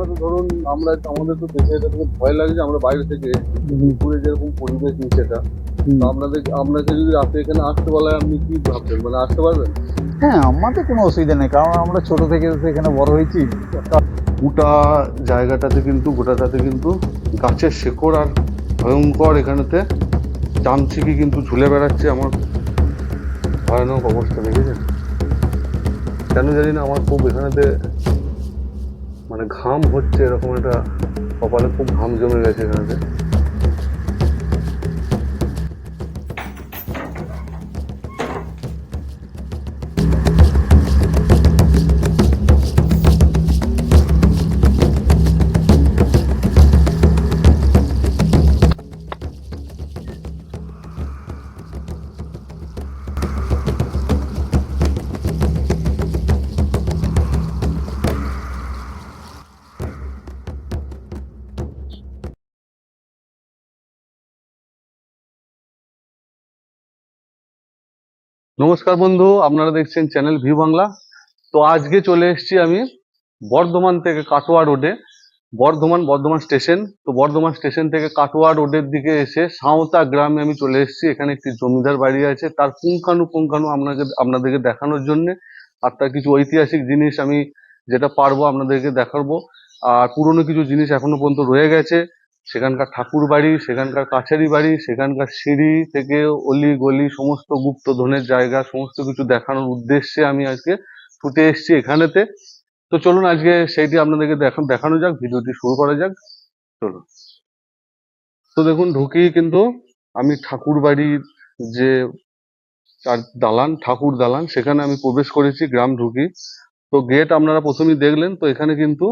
আমরা তো ধরুন আমরা আমাদের তো দেশে এটা থেকে ভয় লাগে যে আমরা বাইরে থেকে। দুপুরে যেরকম পরিবেশ নিচেটা আপনাদের আপনাকে যদি রাতে এখানে আসতে বলা আপনি কি ভাবছেন? মানে আসতে পারবেন? হ্যাঁ আমাদের কোনো অসুবিধা নেই কারণ আমরা ছোট থেকে এখানে বড় হয়েছি। গোটা জায়গাটাতে কিন্তু গোটাটাতে কিন্তু গাছের শেকড় আর ভয়ঙ্কর এখানেতে চামচিকি কিন্তু ঝুলে বেড়াচ্ছে। আমার ভয়ানক অবস্থা দেখেছেন? কেন জানি না আমার খুব এখানেতে মানে ঘাম হচ্ছে এরকম একটা কপালে খুব ঘাম জমে গেছে এখানেতে নমস্কার বন্ধু, আপনারা দেখছেন চ্যানেল ভিউ বাংলা। তো আজকে চলে এসেছি আমি বর্ধমান থেকে কাটোয়া রোডে। বর্ধমান বর্ধমান স্টেশন। তো বর্ধমান স্টেশন থেকে কাটোয়া রোডের দিকে এসে সাঁওতা গ্রামে আমি চলে এসেছি। এখানে একটি জমিদার বাড়ি আছে। তার পুঙ্খানু পুঙ্খানু আপনাকে, আপনাদেরকে দেখানোর জন্য আর তার কিছু ঐতিহাসিক জিনিস আমি যেটা পারব আপনাদেরকে দেখাবো। আর পুরনো কিছু জিনিস এখনও পর্যন্ত রয়ে গেছে। সেখানকার ঠাকুর বাড়ি, সেখানকার কাছারি বাড়ি, সেখানকার সিঁড়ি থেকে অলি, গলি, সমস্ত গুপ্তধনের জায়গা, সমস্ত কিছু দেখানোর উদ্দেশ্যে আমি আজকে ছুটে এসেছি এখানেতে। তো চলুন আজকে সেইটি আপনাদেরকে দেখান দেখানো যাক, ভিডিওটি শুরু করা যাক। চলুন। তো দেখুন ঢুকি কিন্তু আমি ঠাকুর বাড়ির যে চার দালান, ঠাকুর দালান, সেখানে আমি প্রবেশ করেছি, গ্রাম ঢুকি। তো গেট আপনারা প্রথমেই দেখলেন, তো এখানে কিন্তু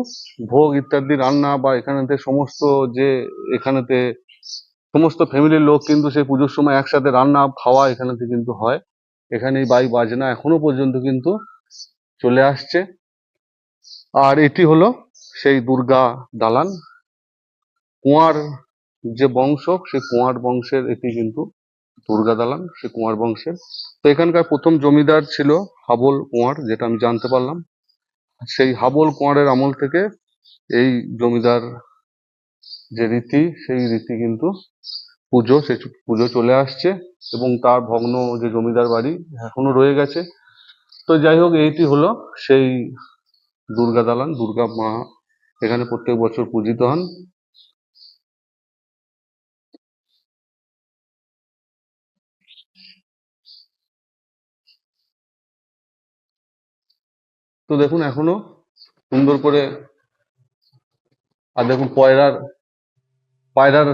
ভোগ ইত্যাদি, রান্না বা এখানেতে সমস্ত যে এখানেতে সমস্ত ফ্যামিলির লোক কিন্তু সেই পুজোর সময় একসাথে রান্না, খাওয়া এখানেতে কিন্তু হয়। এখানে বাই বাজনা এখনও পর্যন্ত কিন্তু চলে আসছে। আর এটি হলো সেই দুর্গা দালান। কুয়ার যে বংশ, সেই কুয়ার বংশের এটি কিন্তু দুর্গা দালান সে কুমার বংশের। তো এখানকার প্রথম জমিদার ছিল হাবল কুয়ার, যেটা আমি জানতে পারলাম। সেই হাবল কুয়ারের আমল থেকে এই জমিদার যে রীতি, সেই রীতি কিন্তু পুজো, সে পুজো চলে আসছে এবং তার ভগ্ন যে জমিদার বাড়ি এখনও রয়ে গেছে। তো যাই হোক, এইটি হলো সেই দুর্গা দালান, দুর্গা মা এখানে প্রত্যেক বছর পূজিত হন। তো দেখুন এখনও সুন্দর করে, আর দেখুন পয়রার, পায়রার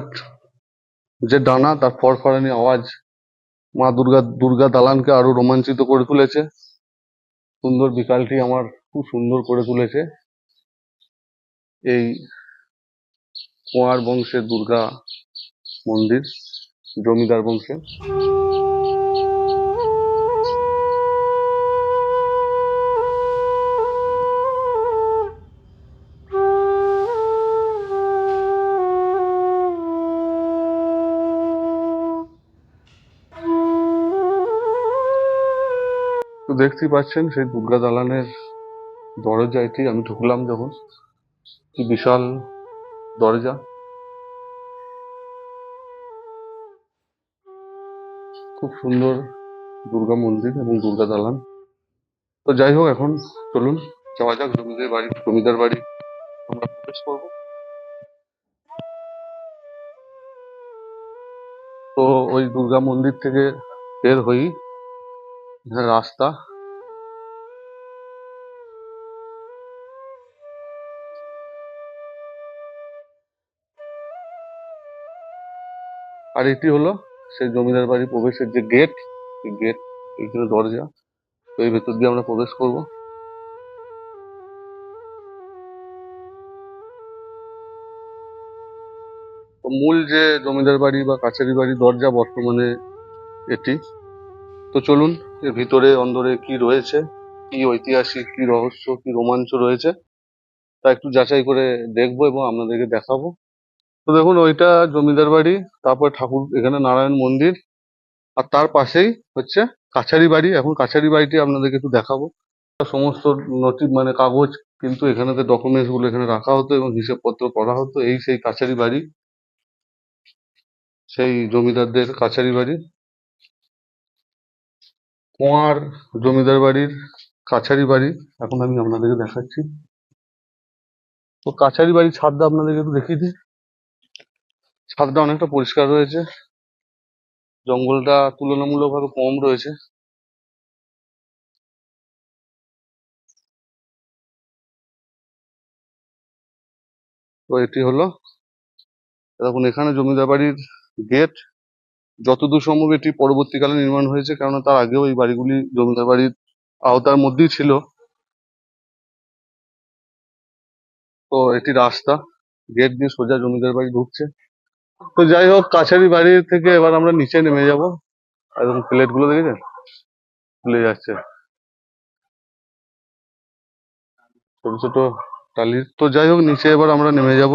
যে ডানা, তার ফড়ফড়ানি আওয়াজ মা দুর্গা দুর্গা দালানকে আরও রোমাঞ্চিত করে তুলেছে। সুন্দর বিকালটি আমার খুব সুন্দর করে তুলেছে। এই কুয়ার বংশের দুর্গা মন্দির, জমিদার বংশের দেখতেই পাচ্ছেন, সেই দুর্গা দালানের দরজা এটি আমি ঢুকলাম যখন। কি বিশাল দরজা। খুব সুন্দর দুর্গা মন্দির এবং দুর্গা দালান। তো যাই হোক, এখন চলুন, যাওয়া যাক, জমিদার বাড়ি জমিদার বাড়ি আমরা প্রবেশ করব। তো ওই দুর্গা মন্দির থেকে বের হই। এখানে রাস্তা। আর এটি হলো সেই জমিদার বাড়ি প্রবেশের যে গেট গেট এখানে দরজা। তো এই ভেতর দিয়ে আমরা প্রবেশ করব। মূল যে জমিদার বাড়ি বা কাছারি বাড়ি দরজা বর্তমানে এটি। তো চলুন এর ভিতরে অন্দরে কি রয়েছে? কি ঐতিহাসিক, কি রহস্য, কি রোমাঞ্চ রয়েছে? তা একটু যাচাই করে দেখব এবং আপনাদেরকে দেখাবো। তো দেখুন, ওইটা জমিদার বাড়ি, তারপর ঠাকুর, এখানে নারায়ণ মন্দির, আর তার পাশেই হচ্ছে কাছারি বাড়ি। এখন কাছারি বাড়িটি আপনাদেরকে একটু দেখাবো। সমস্ত নথি মানে কাগজ কিন্তু এখানেতে ডকুমেন্টসগুলো এখানে রাখা হতো এবং হিসেবপত্র করা হতো। এই সেই কাছারি বাড়ি, সেই জমিদারদের কাছারি বাড়ি। কুয়ার জমিদার বাড়ির কাছারি বাড়ি, এখন আমি আপনাদেরকে দেখাচ্ছি। তো কাছারি বাড়ির ছাদটা আপনাদেরকে একটু দেখিয়ে দিই। ছাদটা অনেকটা পরিষ্কার রয়েছে। জঙ্গলটা তুলনামূলকভাবে কম রয়েছে। তো এটি হলো দেখুন এখানে জমিদার বাড়ির গেট যতদূর সম্ভব এটি পরবর্তীকালে নির্মাণ হয়েছে, কেননা তার আগেও এই বাড়িগুলি জমিদার বাড়ির আওতার মধ্যেই ছিল। তো এটি রাস্তা, গেট দিয়ে সোজা জমিদার বাড়ি ঢুকছে। তো যাই হোক, কাছারি বাড়ি থেকে এবার আমরা নিচে নেমে যাব। একদম প্লেটগুলো দেখেছেন? খুলে যাচ্ছে। ছোট ছোট টালির। তো যাই হোক, নিচে এবার আমরা নেমে যাব।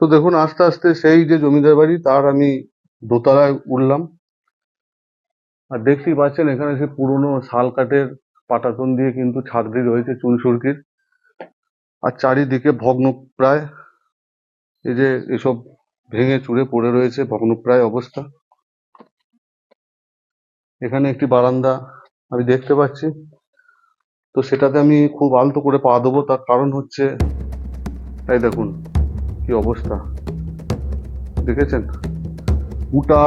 তো দেখুন, আস্তে আস্তে সেই যে জমিদার বাড়ি, তার আমি দোতলায় উঠলাম। আর দেখতেই পাচ্ছেন, এখানে সে পুরনো শাল কাঠের পাটাতন দিয়ে কিন্তু ছাদটি রয়েছে চুনসুরকির আর চারিদিকে ভগ্নপ্রায়, এই যে এসব ভেঙে চুরে পড়ে রয়েছে ভগ্নপ্রায় অবস্থা। এখানে একটি বারান্দা আমি দেখতে পাচ্ছি। তো সেটাতে আমি খুব আলতো করে পা দেবো, তার কারণ হচ্ছে তাই দেখুন কি অবস্থা? দেখেছেন? গোটা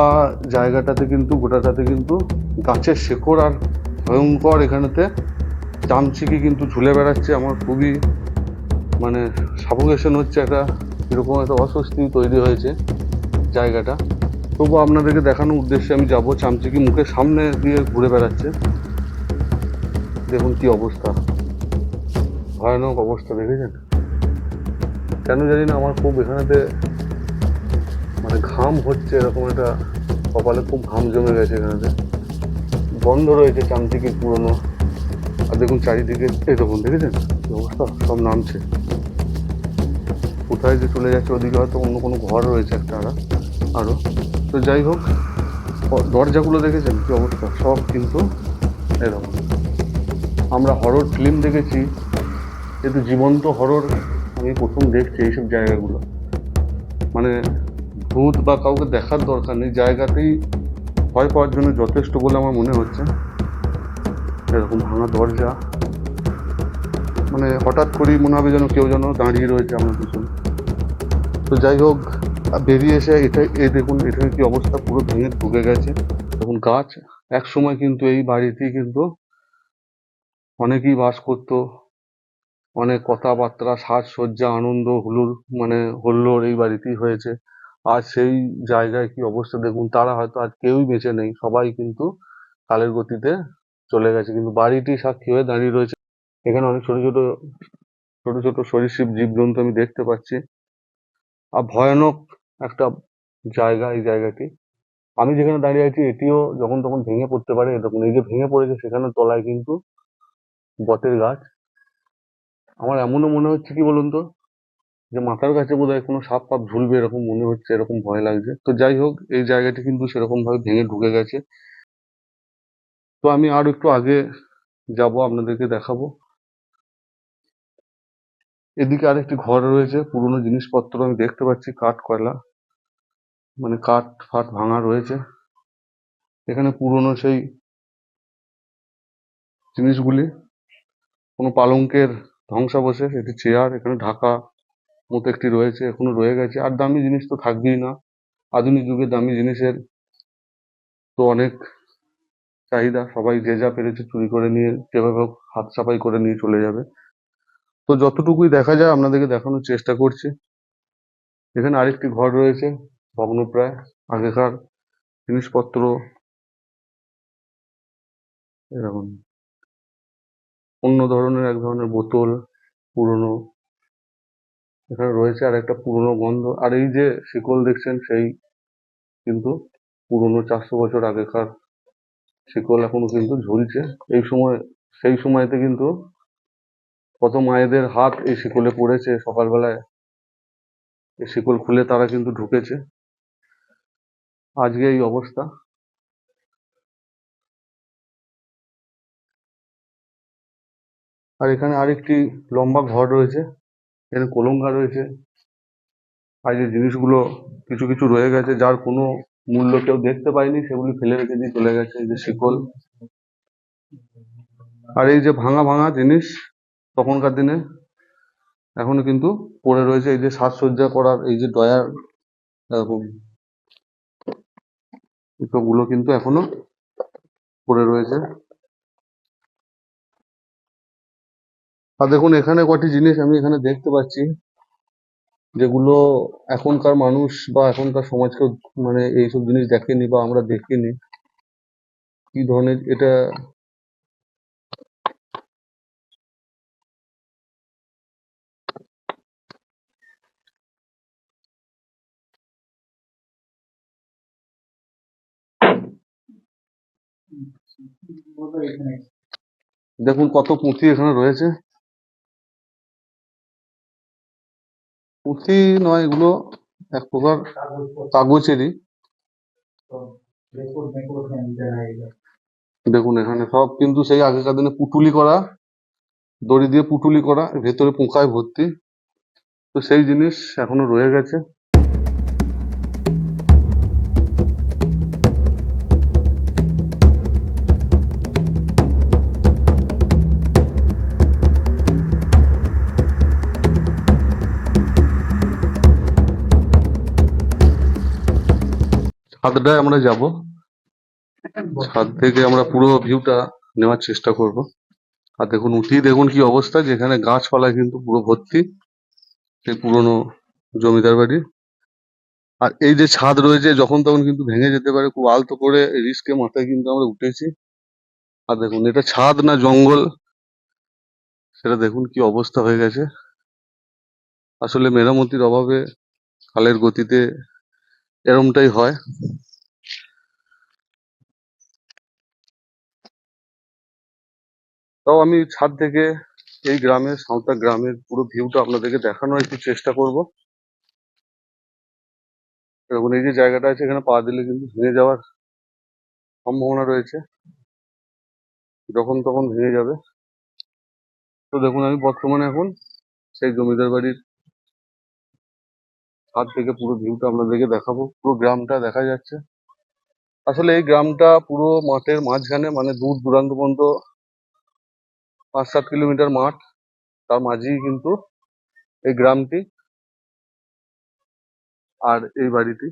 জায়গাটাতে কিন্তু, গোটাটাতে কিন্তু গাছের শেকড় আর ভয়ঙ্কর এখানেতে চামচিকি কিন্তু ঝুলে বেড়াচ্ছে। আমার খুবই মানে সাফোকেশন হচ্ছে একটা এরকম একটা অস্বস্তি তৈরি হয়েছে জায়গাটা। তবু আপনাদেরকে দেখানোর উদ্দেশ্যে আমি যাব। চামচিকি মুখের সামনে দিয়ে ঘুরে বেড়াচ্ছে। দেখুন কি অবস্থা। ভয়ানক অবস্থা, দেখেছেন? কেন জানি না, আমার খুব এখানেতে মানে ঘাম হচ্ছে, এরকম একটা কপালে খুব ঘাম জমে গেছে এখানেতে। বন্ধ রয়েছে চামচিকি পুরনো। আর দেখুন চারিদিকে দেখুন, দেখেছেন? অবস্থা? সব নামছে। কোথায় যে চলে যাচ্ছে, ওদিকে হয়তো অন্য কোনো ঘর রয়েছে একটা আরও আরও। তো যাই হোক দরজাগুলো দেখেছেন? কি অবস্থা? সব কিন্তু এরকম। আমরা হরর ফিল্ম দেখেছি কিন্তু জীবন্ত হরর আমি প্রথম দেখছি এইসব জায়গাগুলো। মানে ভূত বা কাউকে দেখার দরকার নেই, জায়গাতেই ভয় পাওয়ার জন্য যথেষ্ট বলে আমার মনে হচ্ছে। এরকম ভাঙা দরজা। মানে হঠাৎ করেই মনে হবে যেন কেউ যেন দাঁড়িয়ে রয়েছে আমার পিছনে। তো যাই হোক বেরিয়ে এসে এটা এই দেখুন এখানে কি অবস্থা? পুরো ভেঙে ঢুকে গেছে। দেখুন, গাছ এক সময় কিন্তু এই বাড়িতেই কিন্তু অনেকেই বাস করতো। অনেক কথাবার্তা, সাজসজ্জা, আনন্দ, হুলুর মানে হুল্লোড় এই বাড়িতেই হয়েছে। আর সেই জায়গায় কি অবস্থা দেখুন, তারা হয়তো আজ কেউই বেঁচে নেই, সবাই কিন্তু কালের গতিতে চলে গেছে। কিন্তু বাড়িটি সাক্ষী হয়ে দাঁড়িয়ে রয়েছে। এখানে অনেক ছোট ছোট ছোট ছোট সরীসৃপ জীবজন্তু আমি দেখতে পাচ্ছি। আর ভয়ানক একটা জায়গা এই জায়গাটি। আমি যেখানে দাঁড়িয়ে আছি, এটিও যখন তখন ভেঙে পড়তে পারে। এরকম এই যে ভেঙে পড়েছে, সেখানে তলায় কিন্তু বটের গাছ। আমার এমনও মনে হচ্ছে কি বলুন তো? যে মাথার কাছে বোধহয় কোনো সাপ ফাপ ঝুলবে এরকম মনে হচ্ছে, এরকম ভয় লাগছে। তো যাই হোক, এই জায়গাটি কিন্তু সেরকম ভাবে ভেঙে ঢুকে গেছে। তো আমি আর একটু আগে যাব, আপনাদেরকে দেখাবো। এদিকে আরেকটি ঘর রয়েছে, পুরনো জিনিসপত্র আমি দেখতে পাচ্ছি কাঠ কয়লা মানে কাঠ ফাট ভাঙা রয়েছে। এখানে পুরনো সেই জিনিসগুলি, কোনো পালঙ্কের ধ্বংসাবশেষ একটি চেয়ার, এখানে ঢাকা মতো একটি রয়েছে, এখনও রয়ে গেছে। আর দামি জিনিস তো থাকবেই না। আধুনিক যুগে দামি জিনিসের তো অনেক চাহিদা। সবাই যে যা পেরেছে চুরি করে নিয়ে, যেভাবে হাত সাফাই করে নিয়ে চলে যাবে। তো যতটুকুই দেখা যায়, আপনাদেরকে দেখানোর চেষ্টা করছি। এখানে আরেকটি ঘর রয়েছে, ভগ্নপ্রায়, আগেকার জিনিসপত্র। এরকম। অন্য ধরনের এক ধরনের বোতল, পুরনো। এখানে রয়েছে আর একটা পুরনো গন্ধ। আর এই যে শিকল দেখছেন, সেই কিন্তু পুরনো চারশো বছর আগেকার শিকল এখনও কিন্তু ঝুলছে। এই সময়, সেই সময়তে কিন্তু কত মায়েদের হাত এই শিকলে পড়েছে। সকালবেলায় এই শিকল খুলে তারা কিন্তু ঢুকেছে। আজকে এই অবস্থা। আর এখানে আরেকটি লম্বা ঘর রয়েছে। এখানে কলঙ্গা রয়েছে। আর যে জিনিসগুলো কিছু কিছু রয়ে গেছে, যার কোনো মূল্য কেউ দেখতে পায়নি, সেগুলি ফেলে রেখে দিয়ে চলে গেছে এই যে শিকল। আর এই যে ভাঙা ভাঙা জিনিস তখনকার দিনে এখনও কিন্তু পড়ে রয়েছে। এই যে সাজসজ্জা করার এই যে ডয়ার এরকম এসবগুলো কিন্তু এখনও পড়ে রয়েছে। আর দেখুন, এখানে কটি জিনিস আমি এখানে দেখতে পাচ্ছি, যেগুলো এখনকার মানুষ বা এখনকার সমাজকে মানে এইসব জিনিস দেখেনি বা আমরা দেখিনি। কি ধরনের এটা? দেখুন কত পুঁথি এখানে রয়েছে। পুঁথি নয়, এগুলো এক প্রকার কাগজেরই। দেখুন, এখানে সব কিন্তু সেই আগেকার দিনে পুটুলি করা, দড়ি দিয়ে পুটুলি করা, ভেতরে পোকায় ভর্তি। তো সেই জিনিস এখনও রয়ে গেছে। ছাদটায় আমরা যাব। ছাদ থেকে আমরা পুরো ভিউটা নেওয়ার চেষ্টা করব। আর দেখুন উঠি দেখুন কি অবস্থা যেখানে গাছপালা কিন্তু পুরো ভর্তি সেই পুরনো জমিদার বাড়ি। আর এই যে ছাদ রয়েছে যখন তখন কিন্তু ভেঙে যেতে পারে খুব আলতো করে রিস্কে মাথায় কিন্তু আমরা উঠেছি। আর দেখুন এটা ছাদ না জঙ্গল সেটা দেখুন কি অবস্থা হয়ে গেছে। আসলে মেরামতির অভাবে কালের গতিতে এরমটাই হয়। তাও আমি ছাদ থেকে এই গ্রামের সাঁওতা গ্রামের পুরো ভিউটা আপনাদেরকে দেখানোর একটু চেষ্টা করব। দেখুন এই যে জায়গাটা আছে, এখানে পা দিলে কিন্তু ভেঙে যাওয়ার সম্ভাবনা রয়েছে। যখন তখন ভেঙে যাবে। তো দেখুন, আমি বর্তমানে এখন সেই জমিদার বাড়ির ছাদ থেকে পুরো ভিউ ভিউটা আপনাদেরকে দেখাবো। পুরো গ্রামটা দেখা যাচ্ছে। আসলে এই গ্রামটা পুরো মাঠের মাঝখানে মানে দূর দূরান্ত পর্যন্ত পাঁচ সাত কিলোমিটার মাঠ। তার মাঝেই কিন্তু এই গ্রামটি আর এই বাড়িটি।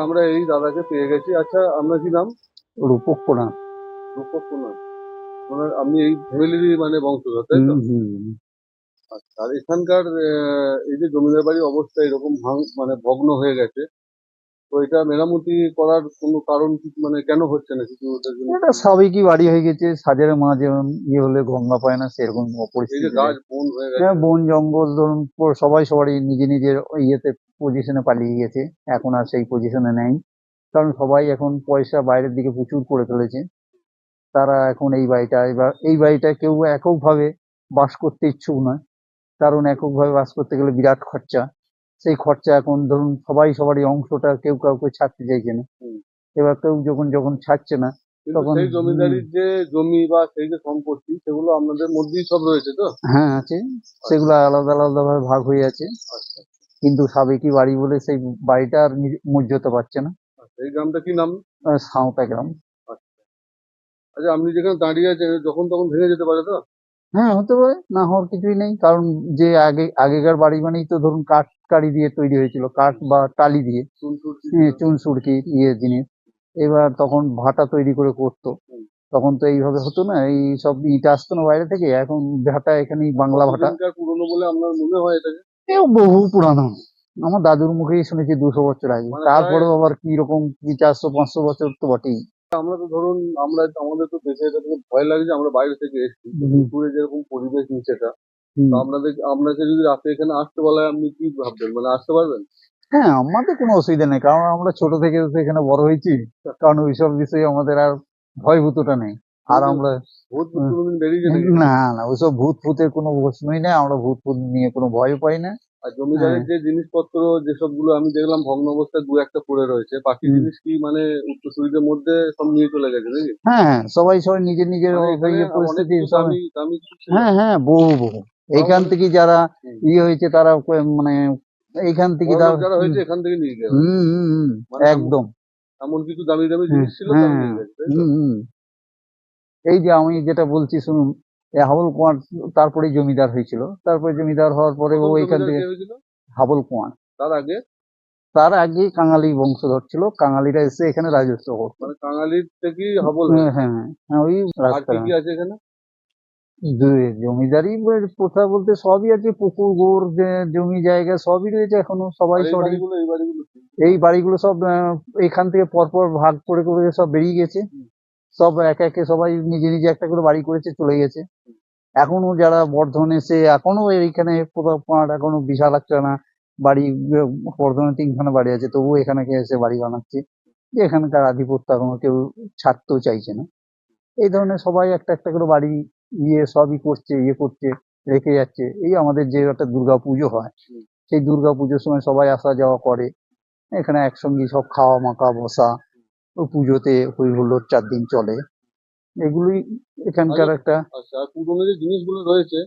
আমরা এই দাদাকে পেয়ে গেছি। আচ্ছা আমরা কি নাম? রূপক প্রণাম। রূপক কুমার ওনার আপনি এই ফ্যামিলিরই মানে বংশধর তাই তো? আচ্ছা আর এখানকার এই যে জমিদার বাড়ির অবস্থা এরকম ভাঙ মানে ভগ্ন হয়ে গেছে তো এটা মেরামতি করার কোনো কারণ কি মানে কেন হচ্ছে না কিছু এটা স্বাভাবিকই বাড়ি হয়ে গেছে সাজের মা যেমন ইয়ে হলে গঙ্গা পায় না সেরকম এই যে পরিস্থিতি। গাছ বন হয়ে গেছে। হ্যাঁ, বন জঙ্গল ধরুন সবাই সবারই নিজে নিজের ইয়েতে পজিশনে পালিয়ে গেছে এখন আর সেই পজিশনে নেই। কারণ সবাই এখন পয়সা বাইরের দিকে প্রচুর করে ফেলেছে। তারা এখন এই বাড়িটা এবার এই বাড়িটা কেউ এককভাবে বাস করতে ইচ্ছুক নয় কারণ এককভাবে বাস করতে গেলে বিরাট খরচা। সেই খরচা এখন ধরুন সবাই সবারই অংশটা কেউ কাউকে ছাড়তে চাইছে না। এবার কেউ যখন যখন ছাড়ছে না তখন- সেই জমিদারির যে জমি বা সেই যে সম্পত্তি সেগুলো আপনাদের মধ্যেই সব রয়েছে তো? হ্যাঁ আছে। সেগুলো আলাদা আলাদা ভাবে ভাগ হয়ে আছে। আচ্ছা। কিন্তু সাবেকি বাড়ি বলে সেই বাড়িটা আর মর্যাদা পাচ্ছে না। আচ্ছা, এই গ্রামটা কি নাম? সাঁওতা গ্রাম। আচ্ছা। আপনি যেখানে দাঁড়িয়ে আছেন যখন তখন ভেঙে যেতে পারে তো? হ্যাঁ হতে পারে না হওয়ার কিছুই নেই কারণ যে আগে আগেকার বাড়ি মানেই তো ধরুন কাঠ কাঠি দিয়ে তৈরি হয়েছিল কাঠ বা টালি দিয়ে। চুন টুটি হ্যাঁ, সুরকি ইয়ে জিনিস। এবার তখন ভাটা তৈরি করে করতো। তখন তো এইভাবে হতো না এই সব ইটা আসতো না বাইরে থেকে এখন ভাটা এখানেই বাংলা ভাটা। পুরনো বলে আমার মনে হয় এটাকে? এও বহু পুরানো আমার দাদুর মুখেই শুনেছি দুশো বছর আগে। মানে তারপরেও আবার কি রকম কি চারশো পাঁচশো বছর তো বটেই। আমরা তো ধরুন আমরা আমাদের তো এটা থেকে ভয় লাগে যে আমরা বাইরে থেকে এসেছি। তো দুপুরে যেরকম পরিবেশ নিচেটা আপনাদের আপনাকে যদি রাতে এখানে আসতে বলা হয় আপনি কি ভাববেন? মানে আসতে পারবেন? হ্যাঁ আমাদের কোনো অসুবিধা নেই কারণ আমরা ছোট থেকে এখানে বড় হয়েছি। কারণ ওইসব বিষয়ে আমাদের আর ভয়ভূতটা নেই। আর আমরা না না ওইসব ভূত ফুতের কোনো প্রশ্নই নেই আমরা ভূত ফুত নিয়ে কোনো ভয় পাই না। আর জমিদারের যে জিনিসপত্র যেসবগুলো আমি দেখলাম ভগ্ন অবস্থায় দু একটা পড়ে রয়েছে বাকি জিনিস কি মানে উত্তরসূরিদের মধ্যে সব নিয়ে চলে গেছে নাকি? হ্যাঁ হ্যাঁ সবাই সবাই নিজের নিজের মানে পরিস্থিতি। হ্যাঁ হ্যাঁ বহু বহু। এইখান থেকে যারা। ইয়ে হয়েছে তারা মানে এইখান থেকে যারা হয়েছে এখান থেকে নিয়ে গেছে হুম হুম মানে একদম। এমন কিছু দামি দামি জিনিস ছিল তো? হুম হুম। এই যে আমি যেটা বলছি শুনুন হাবল কুয়ার তারপরে জমিদার হয়েছিল। তারপরে জমিদার হওয়ার পরে ও এখান থেকে হাবল কুয়ার তার আগে? তার আগে কাঙালি বংশধর ছিল। কাঙালিরা এসে এখানে রাজত্ব করতো। মানে কাঙালির থেকেই হবল? হ্যাঁ হ্যাঁ হ্যাঁ ওই আর রাস্তা কি আছে এখানে? জমিদারি প্রথা বলতে সবই আছে। পুকুর গোর জমি জায়গা সবই রয়েছে এখনও। সবাই সবাই বাড়িগুলো এই বাড়িগুলো সব এখান থেকে পরপর ভাগ করে করে সব বেরিয়ে গেছে। সব একে একে সবাই নিজে নিজে একটা করে বাড়ি করেছে, চলে গেছে। এখনও যারা বর্ধমানে এসে এখনও এইখানে কোথাও এখনও বিশাল একটা না বাড়ি বর্ধমানে তিনখানা বাড়ি আছে, তবুও এখানে এসে বাড়ি বানাচ্ছে। যে এখানকার আধিপত্য এখনও কেউ ছাড়তেও চাইছে না। এই ধরনের সবাই একটা একটা করে বাড়ি ইয়ে সবই করছে ইয়ে করছে, রেখে যাচ্ছে। এই আমাদের যে একটা দুর্গা পুজো হয়, সেই দুর্গা পুজোর সময় সবাই আসা যাওয়া করে। এখানে একসঙ্গে সব খাওয়া মাখা বসা পুজোতে হই হুল্লোড় চার দিন চলে। এগুলোই এখানকার একটা আচ্ছা আর যে জিনিসগুলো রয়েছে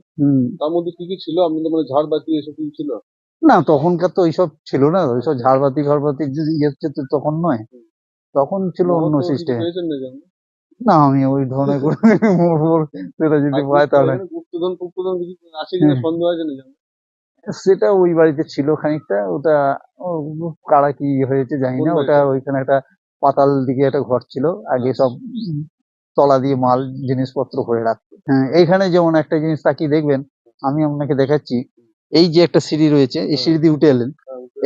তার মধ্যে কি কি ছিল? আপনাদের মানে ঝাড়বাতি এসব কি ছিল? না তখনকার তো ওইসব ছিল না। ওইসব ঝাড়বাতি ফাড়বাতি যদি ইয়ে হচ্ছে তো তখন নয়। তখন ছিল অন্য সিস্টেম না আমি ওই ধরনের করে মোড় মোড় সেটা যদি পায় তাহলে। গুপ্তধন গুপ্তধন কিছু আছে কিনা। সন্দেহ আছে নাকি সেটা ওই বাড়িতে ছিল খানিকটা। ওটা কারা কি হয়েছে জানি না। ওটা ওইখানে একটা পাতাল দিকে একটা ঘর ছিল আগে সব তলা দিয়ে মাল জিনিসপত্র ভরে রাখতো হ্যাঁ এইখানে যেমন একটা জিনিস তাকিয়ে দেখবেন আমি আপনাকে দেখাচ্ছি এই যে একটা সিঁড়ি রয়েছে এই সিঁড়ি দিয়ে উঠে এলেন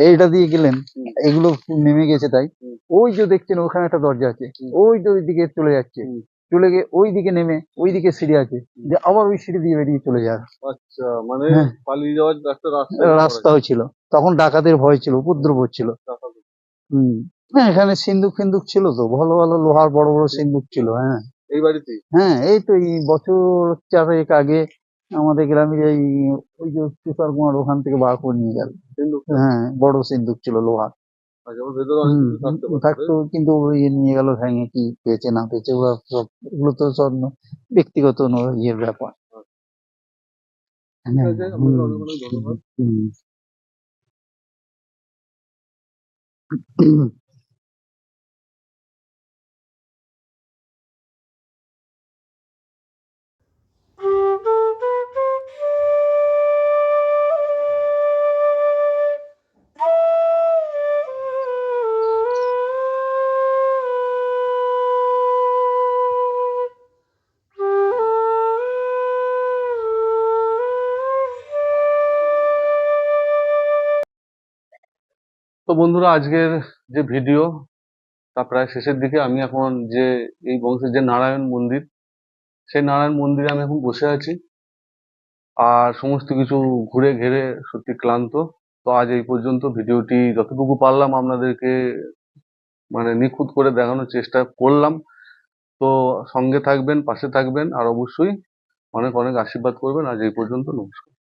এইটা দিয়ে গেলেন। এগুলো নেমে গেছে তাই ওই যে দেখছেন ওখানে একটা দরজা আছে ওই যে ওই দিকে চলে যাচ্ছে চলে গিয়ে ওই দিকে নেমে ওই দিকে সিঁড়ি আছে যে আবার ওই সিঁড়ি দিয়ে বেরিয়ে চলে যায়। আচ্ছা মানে হ্যাঁ। পালিয়ে যাওয়ার একটা রাস্তা রাস্তাও ছিল তখন ডাকাতের ভয় ছিল উপদ্রব ছিল। হুম। হ্যাঁ এখানে সিন্দুক ফিন্দুক ছিল তো ভালো ভালো লোহার বড় বড় সিন্দুক ছিল হ্যাঁ। এই বাড়িতেই হ্যাঁ এই তো এই বছর চারেক আগে আমাদের গ্রামের এই ওই যে তুষার কুমার ওখান থেকে বার করে নিয়ে গেল। হ্যাঁ বড় সিন্দুক ছিল লোহার। আচ্ছা থাকতে কিন্তু ওই নিয়ে গেল ভেঙে কি পেয়েছে না পেয়েছে ওরা সব এগুলো তো সব ব্যক্তিগত ইয়ের ব্যাপার। হ্যাঁ, হুম, ধন্যবাদ। তো বন্ধুরা, আজকের যে ভিডিও তা প্রায় শেষের দিকে আমি এখন যে এই বংশের যে নারায়ণ মন্দির সেই নারায়ণ মন্দিরে আমি এখন বসে আছি। আর সমস্ত কিছু ঘুরে ঘেরে সত্যি ক্লান্ত। তো আজ এই পর্যন্ত ভিডিওটি যতটুকু পারলাম আপনাদেরকে মানে নিখুঁত করে দেখানোর চেষ্টা করলাম। তো সঙ্গে থাকবেন, পাশে থাকবেন, আর অবশ্যই অনেক অনেক আশীর্বাদ করবেন। আজ এই পর্যন্ত নমস্কার।